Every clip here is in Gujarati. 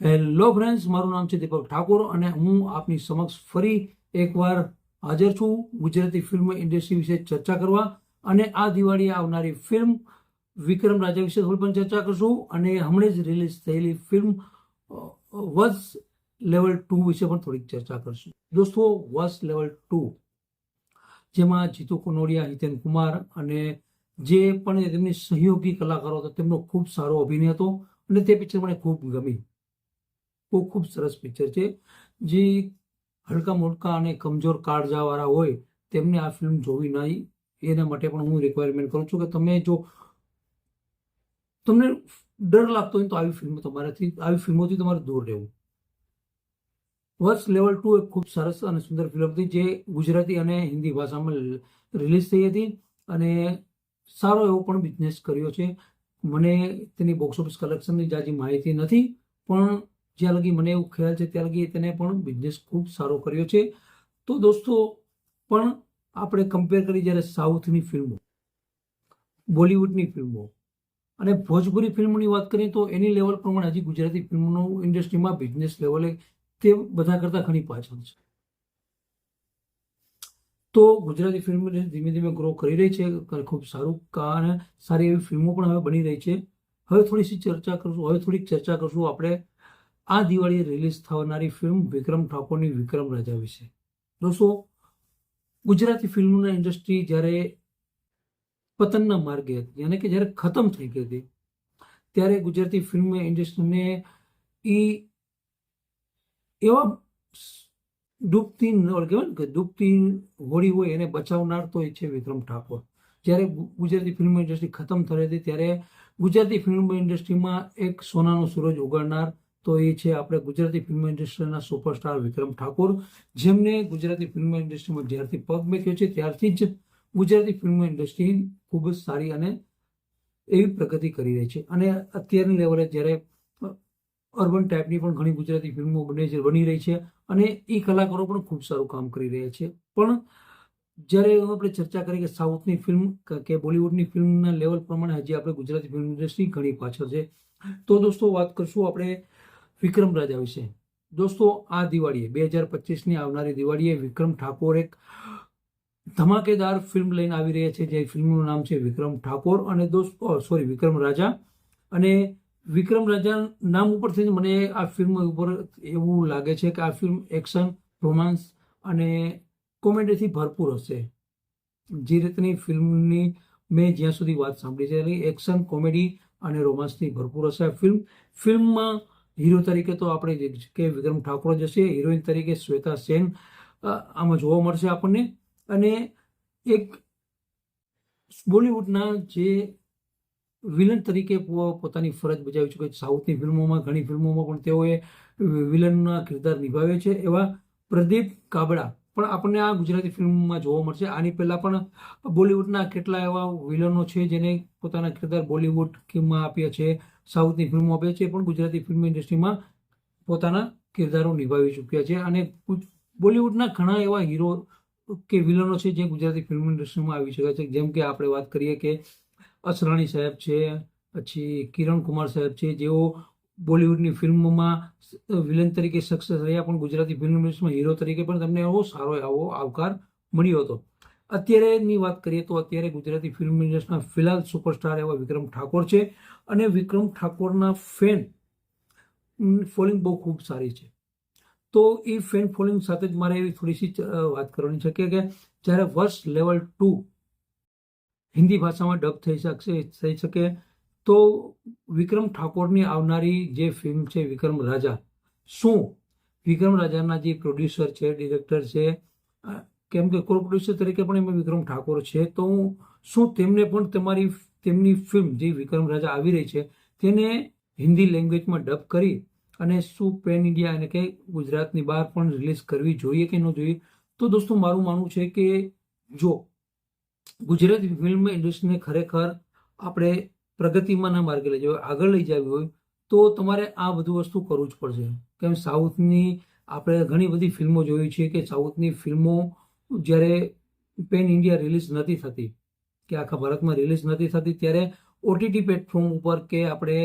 હેલો ફ્રેન્ડ્સ મારું નામ છે દીપક ઠાકોર અને હું આપની સમક્ષ ફરી એકવાર હાજર છું ગુજરાતી ફિલ્મ ઇન્ડસ્ટ્રી વિશે ચર્ચા કરવા અને આ દિવાળીએ આવનારી ફિલ્મ વિક્રમ રાજા વિશે થોડી પણ ચર્ચા કરશું અને હમણાં જ રિલીઝ થયેલી ફિલ્મ વસ લેવલ ટુ વિશે પણ થોડીક ચર્ચા કરશું. દોસ્તો વસ લેવલ ટુ જેમાં જીતુ કનોડિયા હિતેન કુમાર અને જે પણ તેમની સહયોગી કલાકારો હતા, તેમનો ખૂબ સારો અભિનય હતો અને તે પિક્ચર મને ખૂબ ગમી. બહુ ખૂબ સરસ પિક્ચર છે. જે હલકા મોટકા અને કમજોર કાળજાવાળા હોય, તેમને આ ફિલ્મ જોવી નહીં. એના માટે પણ હું રિક્વાયરમેન્ટ કરું છું કે તમે જો તમને ડર લાગતો હોય તો આવી ફિલ્મો તમારાથી, આવી ફિલ્મોથી તમારે દૂર રહેવું. વર્ષ લેવલ ટુ એક ખૂબ સરસ અને સુંદર ફિલ્મ હતી જે ગુજરાતી અને હિન્દી ભાષામાં રિલીઝ થઈ હતી અને સારો એવો પણ બિઝનેસ કર્યો છે. મને તેની બોક્સ ઓફિસ કલેક્શનની જાજી માહિતી નથી, પણ જ્યાં લગી મને એવું ખ્યાલ છે, ત્યાં લગી તેને પણ બિઝનેસ ખૂબ સારો કર્યો છે. તો દોસ્તો, પણ આપણે કમ્પેર કરી જ્યારે સાઉથની ફિલ્મો, બોલિવૂડની ફિલ્મો અને ભોજપુરી ફિલ્મોની વાત કરીએ તો એની લેવલ પ્રમાણે હજી ગુજરાતી ફિલ્મનો ઇન્ડસ્ટ્રીમાં બિઝનેસ લેવલે તે બધા કરતાં ઘણી પાછળ છે. તો ગુજરાતી ફિલ્મ ધીમે ધીમે ગ્રો કરી રહી છે ખૂબ સારું અને સારી એવી ફિલ્મો પણ હવે બની રહી છે. હવે થોડી સી ચર્ચા કરશું, હવે થોડીક ચર્ચા કરશું આપણે આ દિવાળીએ રિલીઝ થનારી ફિલ્મ વિક્રમ ઠાકોરની વિક્રમ રાજા વિશે. દોસ્તો, ગુજરાતી ફિલ્મના ઇન્ડસ્ટ્રી જ્યારે પતનના માર્ગે હતી, યાને કે જ્યારે ખતમ થઈ ગઈ હતી, ત્યારે ગુજરાતી ફિલ્મ ઇન્ડસ્ટ્રીને એ એવા ડૂબતી કહેવાય કે ડૂબતી હોડી હોય એને બચાવનાર તો એ છે વિક્રમ ઠાકોર. જ્યારે ગુજરાતી ફિલ્મ ઇન્ડસ્ટ્રી ખતમ થઈ હતી, ત્યારે ગુજરાતી ફિલ્મ ઇન્ડસ્ટ્રીમાં એક સોનાનો સૂરજ ઉગાડનાર તો એ છે આપણે ગુજરાતી ફિલ્મ ઇન્ડસ્ટ્રીના સુપરસ્ટાર વિક્રમ ઠાકોર, જેમને ગુજરાતી ફિલ્મ ઇન્ડસ્ટ્રીમાં જ્યારથી પગ મૂક્યો છે, ત્યારથી જ ગુજરાતી ફિલ્મ ઇન્ડસ્ટ્રી ખૂબ જ સારી અને એવી પ્રગતિ કરી રહી છે. અને અત્યારની લેવલે જ્યારે અર્બન ટાઈપની પણ ઘણી ગુજરાતી ફિલ્મો બને છે, બની રહી છે અને એ કલાકારો પણ ખૂબ સારું કામ કરી રહ્યા છે. પણ જ્યારે આપણે ચર્ચા કરીએ કે સાઉથની ફિલ્મ કે બોલિવૂડની ફિલ્મના લેવલ પ્રમાણે હજી આપણે ગુજરાતી ફિલ્મ ઇન્ડસ્ટ્રી ઘણી પાછળ છે. તો દોસ્તો વાત કરશું આપણે વિક્રમ રાજા વિશે. દોસ્તો, આ દિવાળીએ, બે હજાર પચીસની આવનારી દિવાળીએ વિક્રમ ઠાકોર એક ધમાકેદાર ફિલ્મ લઈને આવી રહ્યા છે, જે ફિલ્મનું નામ છે વિક્રમ ઠાકોર. અને દોસ્તો સોરી વિક્રમ રાજા. અને વિક્રમ રાજા નામ ઉપરથી મને આ ફિલ્મ ઉપર એવું લાગે છે કે આ ફિલ્મ એક્શન, રોમાન્સ અને કોમેડીથી ભરપૂર હશે. જે રીતની ફિલ્મની મેં જ્યાં સુધી વાત સાંભળી છે એક્શન, કોમેડી અને રોમાન્સથી ભરપૂર હશે આ ફિલ્મ. ફિલ્મમાં હીરો તરીકે તો આપણે કે વિક્રમ ઠાકોર જ હશે, હિરોઈન તરીકે શ્વેતા સેન આમાં જોવા મળશે આપણને. અને એક બોલિવૂડના જે વિલન તરીકે પોતાની ફરજ બજાવી ચૂકે સાઉથની ફિલ્મોમાં, ઘણી ફિલ્મોમાં પણ તેઓએ વિલનના કિરદાર નિભાવે છે. એવા પ્રદીપ કાબડા પણ આપણને આ ગુજરાતી ફિલ્મમાં જોવા મળશે. આની પહેલાં પણ બોલિવૂડના કેટલા એવા વિલનો છે જેને પોતાના કિરદાર બોલિવૂડમાં આપ્યા છે. સાઉથની ફિલ્મો આપે છે, પણ ગુજરાતી ફિલ્મ ઇન્ડસ્ટ્રીમાં પોતાના કિરદારો નિભાવી ચૂક્યા છે અને બોલિવૂડના ઘણા એવા હીરો કે વિલનો છે જે ગુજરાતી ફિલ્મ ઇન્ડસ્ટ્રીમાં આવી શકે છે. જેમ કે આપણે વાત કરીએ કે અસરાણી સાહેબ છે, પછી કિરણ કુમાર સાહેબ છે, જેઓ બોલિવૂડની ફિલ્મોમાં વિલન તરીકે સક્સેસ રહ્યા, પણ ગુજરાતી ફિલ્મ ઇન્ડસ્ટ્રીમાં હીરો તરીકે પણ તમને એવો સારો આવો આવકાર મળ્યો હતો. અત્યારેની વાત કરીએ તો અત્યારે ગુજરાતી ફિલ્મ ઇન્ડસ્ટ્રીના ફિલહાલ સુપરસ્ટાર એવા વિક્રમ ઠાકોર છે અને વિક્રમ ઠાકોરના ફેન ફોલિંગ બહુ ખૂબ સારી છે. તો એ ફેન ફોલિંગ સાથે જ મારે એવી થોડીસી વાત કરવાની છે કે જ્યારે વર્ષ લેવલ ટુ હિન્દી ભાષામાં ડબ થઈ શકશે, થઈ શકે, તો વિક્રમ ઠાકોરની આવનારી જે ફિલ્મ છે વિક્રમ રાજા, શું? વિક્રમ રાજાના જે પ્રોડ્યુસર છે ડિરેક્ટર છે કેમ કે કો પ્રોડ્યુસર તરીકે પણ એમાં વિક્રમ ઠાકોર છે. તો શું તેમને પણ તમારી, તેમની ફિલ્મ જે વિક્રમ રાજા આવી રહી છે, તેને હિન્દી લેંગ્વેજમાં ડબ કરી અને શું પેન ઇન્ડિયા અને કે ગુજરાતની બહાર પણ રિલીઝ કરવી જોઈએ કે ન જોઈએ? તો દોસ્તો, મારું માનવું છે કે જો ગુજરાતી ફિલ્મ ઇન્ડસ્ટ્રીને ખરેખર આપણે પ્રગતિમાંના માર્ગે લઈ જવી આગળ લઈ જવી હોય, તો તમારે આ બધું વસ્તુ કરવું જ પડશે. કેમ સાઉથની આપણે ઘણી બધી ફિલ્મો જોઈ છે કે સાઉથની ફિલ્મો જ્યારે પેન ઇન્ડિયા રિલીઝ નથી થતી, કે આખા ભારતમાં રિલીઝ નથી થતી, ત્યારે ઓટીટી પ્લેટફોર્મ ઉપર કે આપણે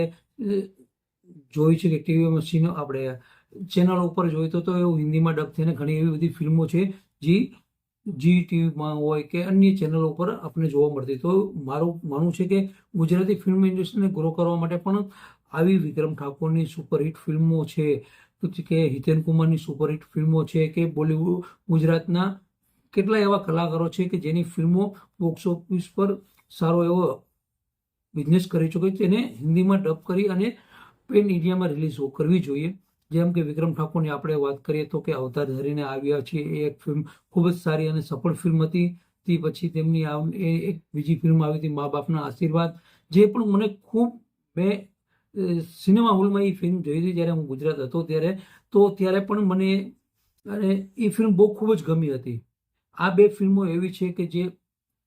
જોઈ છે કે ટીવીમાં મશીનો આપણે ચેનલ ઉપર જોઈતો તો એવું હિન્દીમાં ડબ થઈને ઘણી એવી બધી ફિલ્મો છે, જે જી ટીવીમાં હોય કે અન્ય ચેનલો ઉપર આપણે જોવા મળતી. તો મારું માનવું છે કે ગુજરાતી ફિલ્મ ઇન્ડસ્ટ્રીને ગ્રો કરવા માટે પણ આવી વિક્રમ ઠાકોરની સુપરહિટ ફિલ્મો છે, કે હિતેન કુમારની સુપરહિટ ફિલ્મો છે, કે બોલિવૂડ ગુજરાતના કેટલા એવા કલાકારો છે કે જેની ફિલ્મો બોક્સ ઓફિસ પર સારો એવો બિઝનેસ કરી ચૂકે છે તેને હિન્દીમાં ડબ કરી અને પેન ઇન્ડિયામાં રિલીઝ કરવી જોઈએ. જેમ કે વિક્રમ ઠાકોરની આપણે વાત કરીએ તો કે અવતાર ધરીને આવ્યા છે, એ એક ફિલ્મ ખૂબ જ સારી અને સફળ ફિલ્મ હતી. તે પછી તેમની એ એક બીજી ફિલ્મ આવી હતી, મા બાપના આશીર્વાદ. જે પણ મને ખૂબ મેં સિનેમા હોલમાં એ ફિલ્મ જોઈ હતી જ્યારે હું ગુજરાત હતો ત્યારે, તો ત્યારે પણ મને અને એ ફિલ્મ બહુ ખૂબ જ ગમી હતી. આ બે ફિલ્મો એવી છે કે જે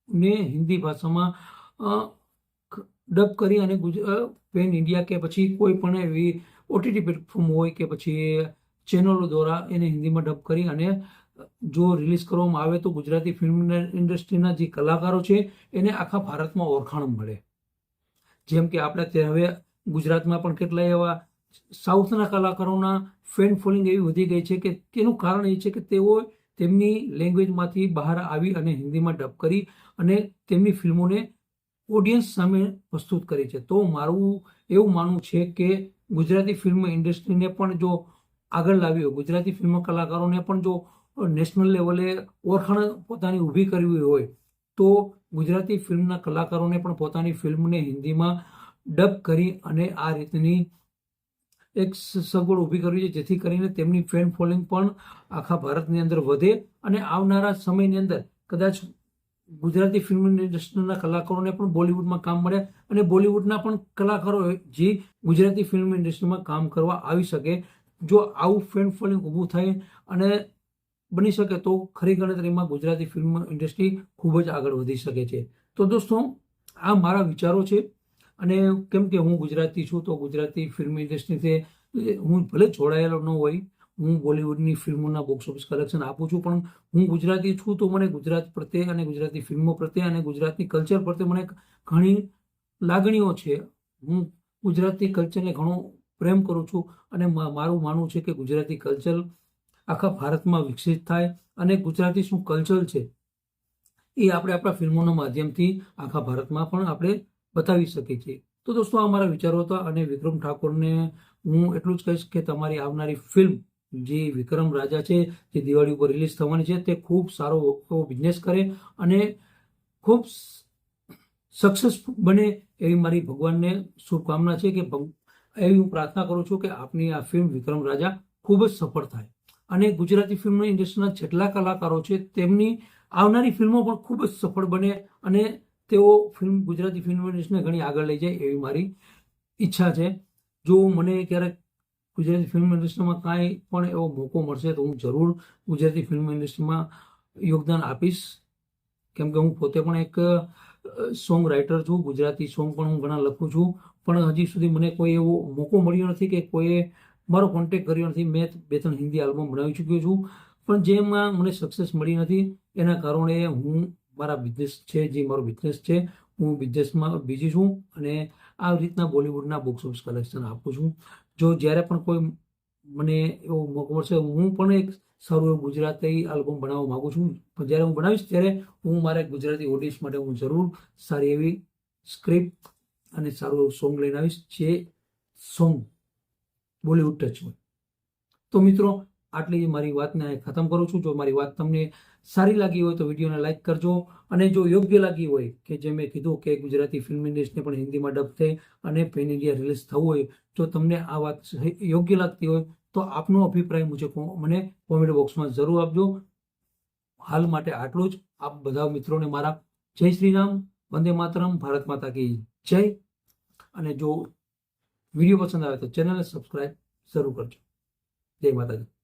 ને હિન્દી ભાષામાં ડબ કરી અને પેન ઇન્ડિયા કે પછી કોઈ પણ એવી ઓટીટી પ્લેટફોર્મ હોય કે પછી ચેનલો દ્વારા એને હિન્દીમાં ડબ કરી અને જો રિલીઝ કરવામાં આવે તો ગુજરાતી ફિલ્મ ઇન્ડસ્ટ્રીના જે કલાકારો છે એને આખા ભારતમાં ઓળખાણ મળે. જેમ કે આપણે હવે ગુજરાતમાં પણ કેટલાય એવા સાઉથના કલાકારોના ફેન ફોલોઈંગ એવી વધી ગઈ છે કે તેનું કારણ એ છે કે તેઓ તેમની લેંગ્વેજમાંથી બહાર આવી અને હિન્દીમાં ડબ કરી અને તેમની ફિલ્મોને ઓડિયન્સ સામે પ્રસ્તુત કરી છે. તો મારું એવું માનવું છે કે ગુજરાતી ફિલ્મ ઇન્ડસ્ટ્રીને પણ જો આગળ લાવી હોય ગુજરાતી ફિલ્મ કલાકારોને પણ જો નેશનલ લેવલે ઓળખાણ પોતાની ઊભી કરવી હોય, તો ગુજરાતી ફિલ્મના કલાકારોને પણ પોતાની ફિલ્મને હિન્દીમાં ડબ કરી અને આ રીતની એક સગવડ ઊભી કરવી છે, જેથી કરીને તેમની ફેન ફોલોઈંગ પણ આખા ભારતની અંદર વધે અને આવનારા સમયની અંદર કદાચ ગુજરાતી ફિલ્મ ઇન્ડસ્ટ્રીના કલાકારોને પણ બોલિવૂડમાં કામ મળે અને બોલિવૂડના પણ કલાકારો જે ગુજરાતી ફિલ્મ ઇન્ડસ્ટ્રીમાં કામ કરવા આવી શકે. જો આવું ફેન ફોલોઈંગ ઊભું થાય અને બની શકે તો ખરી ગણતરીમાં ગુજરાતી ફિલ્મ ઇન્ડસ્ટ્રી ખૂબ જ આગળ વધી શકે છે. તો દોસ્તો, આ મારા વિચારો છે. અને કેમ કે હું ગુજરાતી છું, તો ગુજરાતી ફિલ્મ ઇન્ડસ્ટ્રીથી હું ભલે જોડાયેલો ન હોય, હું બોલિવૂડની ફિલ્મોના બોક્સ ઓફિસ કલેક્શન આપું છું, પણ હું ગુજરાતી છું, તો મને ગુજરાત પ્રત્યે અને ગુજરાતી ફિલ્મો પ્રત્યે અને ગુજરાતની કલ્ચર પ્રત્યે મને ઘણી લાગણીઓ છે. હું ગુજરાતી કલ્ચરને ઘણો પ્રેમ કરું છું અને મારું માનવું છે કે ગુજરાતી કલ્ચર આખા ભારતમાં વિકસિત થાય અને ગુજરાતી શું કલ્ચર છે, એ આપણે આપણા ફિલ્મોના માધ્યમથી આખા ભારતમાં પણ આપણે બતાવી શકે છે. તો દોસ્તો, આ મારા વિચારો હતા અને વિક્રમ ઠાકોરને હું એટલું જ કહીશ કે તમારી આવનારી ફિલ્મ જે વિક્રમ રાજા છે, જે દિવાળી ઉપર રિલીઝ થવાની છે, તે ખૂબ સારો બિઝનેસ કરે અને ખૂબ સક્સેસફુલ બને એવી મારી ભગવાનને શુભકામના છે કે એવી હું પ્રાર્થના કરું છું કે આપની આ ફિલ્મ વિક્રમ રાજા ખૂબ જ સફળ થાય. અને ગુજરાતી ફિલ્મ ઇન્ડસ્ટ્રીના જેટલા કલાકારો છે, તેમની આવનારી ફિલ્મો પણ ખૂબ જ સફળ બને અને તેઓ ફિલ્મ, ગુજરાતી ફિલ્મ ઇન્ડસ્ટ્રીને ઘણી આગળ લઈ જાય એવી મારી ઈચ્છા છે. જો મને ક્યારેક ગુજરાતી ફિલ્મ ઇન્ડસ્ટ્રીમાં કાંઈ પણ એવો મોકો મળશે તો હું જરૂર ગુજરાતી ફિલ્મ ઇન્ડસ્ટ્રીમાં યોગદાન આપીશ. કેમ કે હું પોતે પણ એક સોંગ રાઇટર છું, ગુજરાતી સોંગ પણ હું ઘણા લખું છું. પણ હજી સુધી મને કોઈ એવો મોકો મળ્યો નથી કે કોઈએ મારો કોન્ટેક કર્યો નથી. મેં બે ત્રણ હિન્દી આલ્બમ બનાવી ચૂક્યો છું. પણ જેમાં મને સક્સેસ મળી નથી, એના કારણે હું મારા બિઝનેસ છે, જે મારો બિઝનેસ છે, હું બિઝનેસમાં બીજી છું અને આ રીતના બોલિવૂડના બુક્સ ઓફિસ કલેક્શન આપું છું. જો જ્યારે પણ કોઈ મને એવો મોકો મળશે, હું પણ એક સારું એવું ગુજરાતી આલ્બમ બનાવવા માગું છું. પણ જ્યારે હું બનાવીશ, ત્યારે હું મારા ગુજરાતી ઓડિયન્સ માટે હું જરૂર સારી એવી સ્ક્રિપ્ટ અને સારું એવું સોંગ લઈને આવીશ, જે સોંગ બોલિવૂડ ટચ હોય. તો મિત્રો આટલી મારી વાતને ખતમ કરું છું. જો મારી વાત તમને સારી લાગી હોય તો વિડીયોને લાઇક કરજો. અને જો યોગ્ય લાગી હોય કે જે મેં કીધું કે ગુજરાતી ફિલ્મ ઇન્ડસ્ટ્રીને પણ હિન્દીમાં ડબ થઈ અને પેન ઇન્ડિયા રિલીઝ થવું હોય જો તમને આ વાત યોગ્ય લાગતી હોય તો આપનો અભિપ્રાય મુજબ મને કોમેન્ટ બોક્સમાં જરૂર આપજો. હાલ માટે આટલું જ. આપ બધા મિત્રોને મારા જય શ્રી રામ, વંદે માતરમ, ભારત માતા કી જય. અને જો વીડિયો પસંદ આવે તો ચેનલને સબસ્ક્રાઈબ જરૂર કરજો. જય માતાજી.